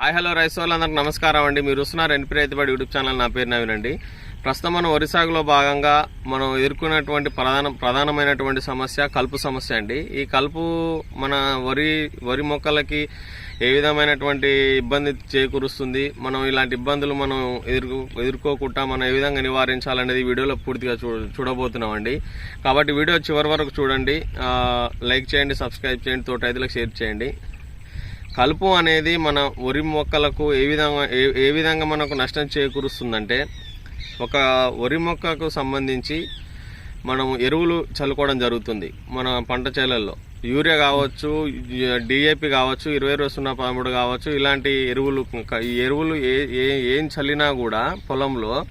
Hi hello rice వాళ్ళందరికీ నమస్కారం అండి. మీరు వస్తున్నారు ఎన్పి రైతుబడి యూట్యూబ్ ఛానల్ నా పేరు నవీన్ అండి. ప్రస్తుతం మనం వరి సాగులో భాగంగా మనం ఎదుర్కొన్నటువంటి ప్రధాన ప్రధానమైనటువంటి సమస్య కలుపు సమస్య అండి. ఈ కలుపు మన వరి వరి మొక్కలకి ఏ విధమైనటువంటి ఇబ్బంది చేకూరుస్తుంది మనం ఇలాంటి ఇబ్బందులు మనం ఎదుర్కో ఎదుర్కోకుండా మనం ఏ విధంగా నివారించాలనేది వీడియోలో పూర్తిగా చూ చూడబోతున్నామండి. కాబట్టి వీడియో చివరి వరకు చూడండి. లైక్ చేయండి సబ్స్క్రైబ్ చేయండి తోట రైతులకు షేర్ చేయండి. కలుపు అనేది మన వరి మొక్కలకు ఏ విధంగా ఏ విధంగా మనకు నష్టం చేకూరుస్తుందంటే ఒక వరి మొక్కకు సంబంధించి మనం ఎరువులు చల్లుకోవడం జరుగుతుంది. మన పంట చేలల్లో యూరియా కావచ్చు డిఏపి కావచ్చు ఇరవై ఇరవై సున్నా పదమూడు కావచ్చు ఇలాంటి ఎరువులు ఈ ఎరువులు ఏ ఏ- ఏం చల్లినా కూడా పొలంలో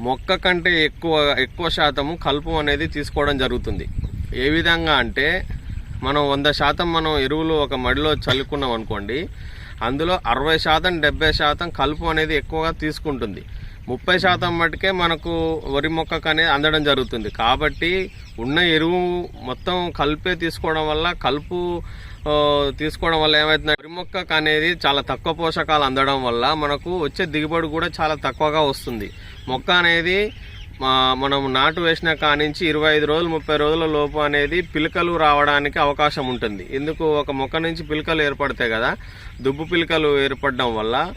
మొక్క కంటే ఎక్కువ ఎక్కువ శాతము కలుపు అనేది తీసుకోవడం జరుగుతుంది. ఏ విధంగా అంటే మనం వంద శాతం మనం ఎరువులు ఒక మడిలో చల్లుకున్నాం అనుకోండి అందులో అరవై శాతం డెబ్బై శాతం కలుపు అనేది ఎక్కువగా తీసుకుంటుంది. ముప్పై శాతం మటుకే మనకు వరి మొక్కకు అనేది అందడం జరుగుతుంది. కాబట్టి ఉన్న ఎరువు మొత్తం కలిపే తీసుకోవడం వల్ల కలుపు తీసుకోవడం వల్ల ఏమవుతుంది వరి మొక్కకు అనేది చాలా తక్కువ పోషకాలు అందడం వల్ల మనకు వచ్చే దిగుబడి కూడా చాలా తక్కువగా వస్తుంది. మొక్క అనేది మనం నాటు వేసిన కానించి ఇరవై ఐదు రోజులు ముప్పై రోజుల లోపు అనేది పిలకలు రావడానికి అవకాశం ఉంటుంది. ఎందుకు? ఒక మొక్క నుంచి పిలకలు ఏర్పడతాయి కదా. దుబ్బు పిలకలు ఏర్పడడం వల్ల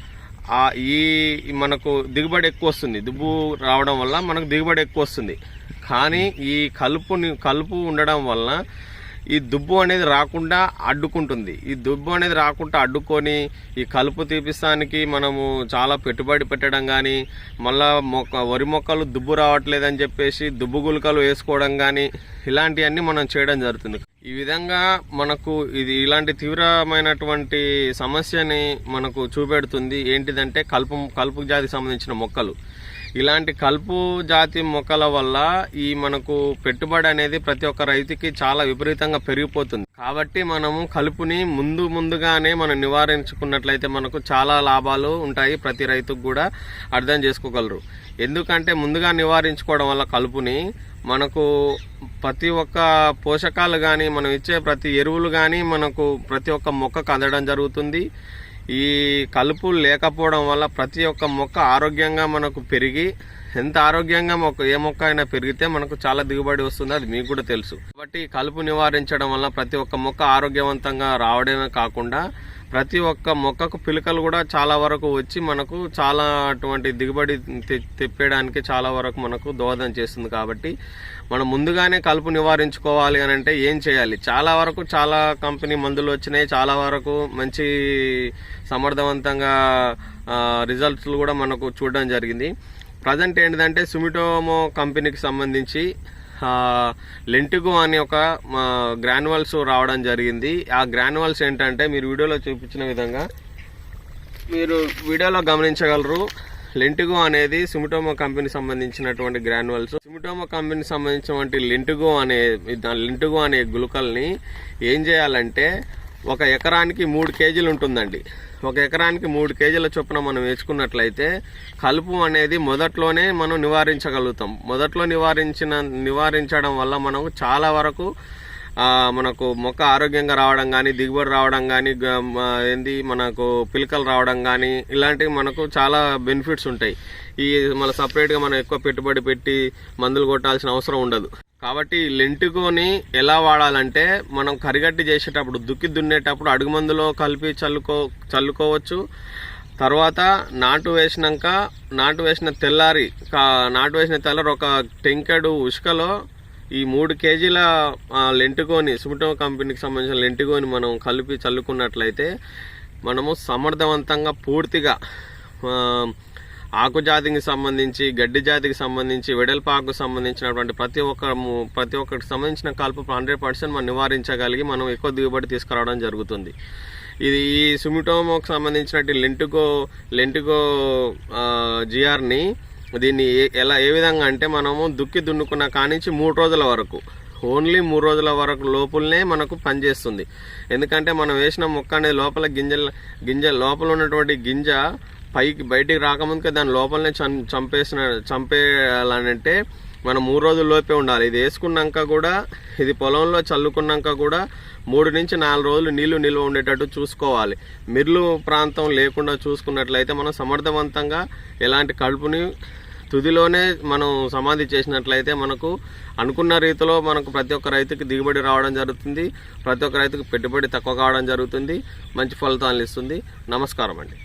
ఈ మనకు దిగుబడి ఎక్కువ వస్తుంది. దుబ్బు రావడం వల్ల మనకు దిగుబడి ఎక్కువ వస్తుంది. కానీ ఈ కలుపుని కలుపు ఉండడం వల్ల ఈ దుబ్బు అనేది రాకుండా అడ్డుకుంటుంది. ఈ దుబ్బు అనేది రాకుండా అడ్డుకొని ఈ కలుపు తీపిస్తానికి మనము చాలా పెట్టుబడి పెట్టడం కానీ మళ్ళా మొక్క వరి మొక్కలు దుబ్బు రావట్లేదని చెప్పేసి దుబ్బు గులకలు వేసుకోవడం కానీ ఇలాంటివన్నీ మనం చేయడం జరుగుతుంది. ఈ విధంగా మనకు ఇది ఇలాంటి తీవ్రమైనటువంటి సమస్యని మనకు చూపెడుతుంది. ఏంటిదంటే కలుపు కలుపు జాతికి సంబంధించిన మొక్కలు. ఇలాంటి కలుపు జాతి మొక్కల వల్ల ఈ మనకు పెట్టుబడి అనేది ప్రతి ఒక్క రైతుకి చాలా విపరీతంగా పెరిగిపోతుంది. కాబట్టి మనము కలుపుని ముందు ముందుగానే మనం నివారించుకున్నట్లయితే మనకు చాలా లాభాలు ఉంటాయి ప్రతి రైతుకు కూడా అర్థం చేసుకోగలరు. ఎందుకంటే ముందుగా నివారించుకోవడం వల్ల కలుపుని మనకు ప్రతి ఒక్క పోషకాలు కానీ మనం ఇచ్చే ప్రతి ఎరువులు కానీ మనకు ప్రతి ఒక్క మొక్కకు అందడం జరుగుతుంది. ఈ కలుపు లేకపోవడం వల్ల ప్రతి ఒక్క మొక్క ఆరోగ్యంగా మనకు పెరిగి ఎంత ఆరోగ్యంగా మొక్క ఏ మొక్క అయినా పెరిగితే మనకు చాలా దిగుబడి వస్తుంది అది మీకు కూడా తెలుసు. కాబట్టి కలుపు నివారించడం వల్ల ప్రతి ఒక్క మొక్క ఆరోగ్యవంతంగా రావడమే కాకుండా ప్రతి ఒక్క మొక్కకు పిలకలు కూడా చాలా వరకు వచ్చి మనకు చాలా అటువంటి దిగుబడి తె- తెప్పేయడానికి చాలా వరకు మనకు దోహదం చేస్తుంది కాబట్టి మనం ముందుగానే కలుపు నివారించుకోవాలి అని అంటే ఏం చేయాలి? చాలా వరకు చాలా కంపెనీ మందులు వచ్చినాయి చాలా వరకు మంచి సమర్థవంతంగా రిజల్ట్స్ కూడా మనకు చూడడం జరిగింది. ప్రజెంట్ ఏంటిదంటే సుమిటోమో కంపెనీకి సంబంధించి లెంటిగో అనే ఒక గ్రాన్యువల్స్ రావడం జరిగింది. ఆ గ్రాన్యువల్స్ ఏంటంటే మీరు వీడియోలో చూపించిన విధంగా మీరు వీడియోలో గమనించగలరు. లెంటిగో అనేది సుమిటోమో కంపెనీకి సంబంధించినటువంటి గ్రాన్యువల్స్. సుమిటోమో కంపెనీకి సంబంధించినటువంటి లెంటిగో అనే లెంటిగో అనే గులుకల్ని ఏం చేయాలంటే ఒక ఎకరానికి మూడు కేజీలు ఉంటుందండి. ఒక ఎకరానికి మూడు కేజీల చొప్పున మనం వేసుకున్నట్లయితే కలుపు అనేది మొదట్లోనే మనం నివారించగలుగుతాం. మొదట్లో నివారించిన నివారించడం వల్ల మనకు చాలా వరకు మనకు మొక్క ఆరోగ్యంగా రావడం కానీ దిగుబడి రావడం కానీ ఏంది మనకు పిలకలు రావడం కానీ ఇలాంటివి మనకు చాలా బెనిఫిట్స్ ఉంటాయి. ఈ మన సపరేట్గా మనం ఎక్కువ పెట్టుబడి పెట్టి మందులు కొట్టాల్సిన అవసరం ఉండదు. కాబట్టి లెంటుకోని ఎలా వాడాలంటే మనం కరిగట్టి చేసేటప్పుడు దుక్కి దున్నేటప్పుడు అడుగు మందులో కలిపి చల్లుకో చల్లుకోవచ్చు. తర్వాత నాటు వేసినాక నాటు వేసిన తెల్లారి నాటు వేసిన తెల్లారి ఒక టెంకెడు ఉసుకలో ఈ మూడు కేజీల లెంటుకోని సుమిటో కంపెనీకి సంబంధించిన లెంటుకోని మనం కలిపి చల్లుకున్నట్లయితే మనము సమర్థవంతంగా పూర్తిగా ఆకు జాతికి సంబంధించి గడ్డి జాతికి సంబంధించి వెడల్పాకు సంబంధించినటువంటి ప్రతి ఒక్క ము- ప్రతి ఒక్కరికి సంబంధించిన కలుపు హండ్రెడ్ పర్సెంట్ మనం నివారించగలిగి మనం ఎక్కువ దిగుబడి తీసుకురావడం జరుగుతుంది. ఇది ఈ సుమిటోమోకు సంబంధించినట్టు లెంటుగో లెంటుగో జిఆర్ని దీన్ని ఏ- ఎలా ఏ విధంగా అంటే మనము దుక్కి దున్నుకున్న కానించి మూడు రోజుల వరకు ఓన్లీ మూడు రోజుల వరకు లోపలనే మనకు పనిచేస్తుంది. ఎందుకంటే మనం వేసిన మొక్క అనేది లోపల గింజల గింజ లోపల ఉన్నటువంటి గింజ పైకి బయటికి రాకముందుకే దాని లోపలనే చం చంపేసిన చంపేయాలనంటే మనం మూడు రోజుల లోపే ఉండాలి. ఇది వేసుకున్నాక కూడా ఇది పొలంలో చల్లుకున్నాక కూడా మూడు నుంచి నాలుగు రోజులు నీళ్ళు నిల్వ ఉండేటట్టు చూసుకోవాలి. మిర్లు ప్రాంతం లేకుండా చూసుకున్నట్లయితే మనం సమర్థవంతంగా ఎలాంటి కడుపుని తుదిలోనే మనం సమాధి చేసినట్లయితే మనకు అనుకున్న రీతిలో మనకు ప్రతి ఒక్క రైతుకి దిగుబడి రావడం జరుగుతుంది. ప్రతి ఒక్క రైతుకు పెట్టుబడి తక్కువ కావడం జరుగుతుంది. మంచి ఫలితాలు ఇస్తుంది. నమస్కారం అండి